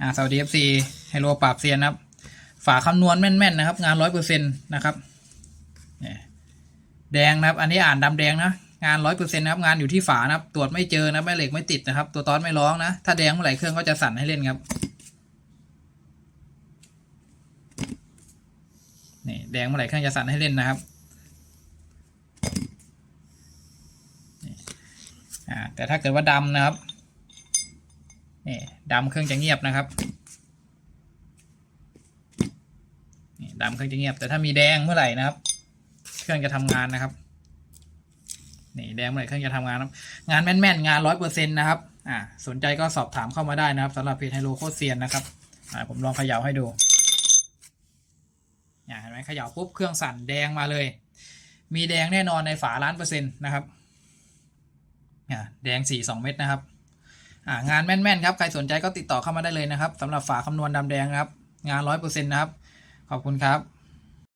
อ่าสวัสดีเอฟซีไฮโลปราบเซียนนะครับ ฝาคำนวณแม่นๆนะครับ งานร้อยเปอร์เซ็นต์นะครับเนี่ยแดงนะครับ อันนี้อ่านดำแดงนะงานร้อยเปอร์เซ็นต์นะครับงานอยู่ที่ฝานะครับ ตรวจไม่เจอนะแม่เหล็กไม่ติดนะครับ ตัวตอนไม่ร้องนะ ถ้าแดงเมื่อไหร่เครื่องก็จะสั่นให้เล่นครับนี่แดงเมื่อไหร่เครื่องจะสั่นให้เล่นนะครับอ่าแต่ถ้าเกิดว่าดำนะครับ นี่ดำเครื่องจะเงียบนะครับนี่ดำเครื่องจะเงียบ แต่ถ้ามีแดงเมื่อไหร่นะครับ เครื่องจะทำงานนะครับนี่แดงเมื่อไหร่เครื่องจะทำงานครับงานแม่นๆงานร้อยเปอร์เซ็นต์นะครับอ่าสนใจก็สอบถามเข้ามาได้นะครับสำหรับเพจไฮโลโคเซียนนะครับอ่าผมลองเขย่าให้ดูเนี่ยเห็นไหมเขย่าปุ๊บเครื่องสั่นแดงมาเลย มีแดงแน่นอนในฝาล้านเปอร์เซ็นต์นะครับอ่าแดงสี่สองเม็ดนะครับ งานแม่นๆครับ ใครสนใจก็ติดต่อเข้ามาได้เลยนะครับสำหรับฝาคำนวณดำแดงครับ งานร้อยเปอร์เซ็นต์นะครับ ขอบคุณครับ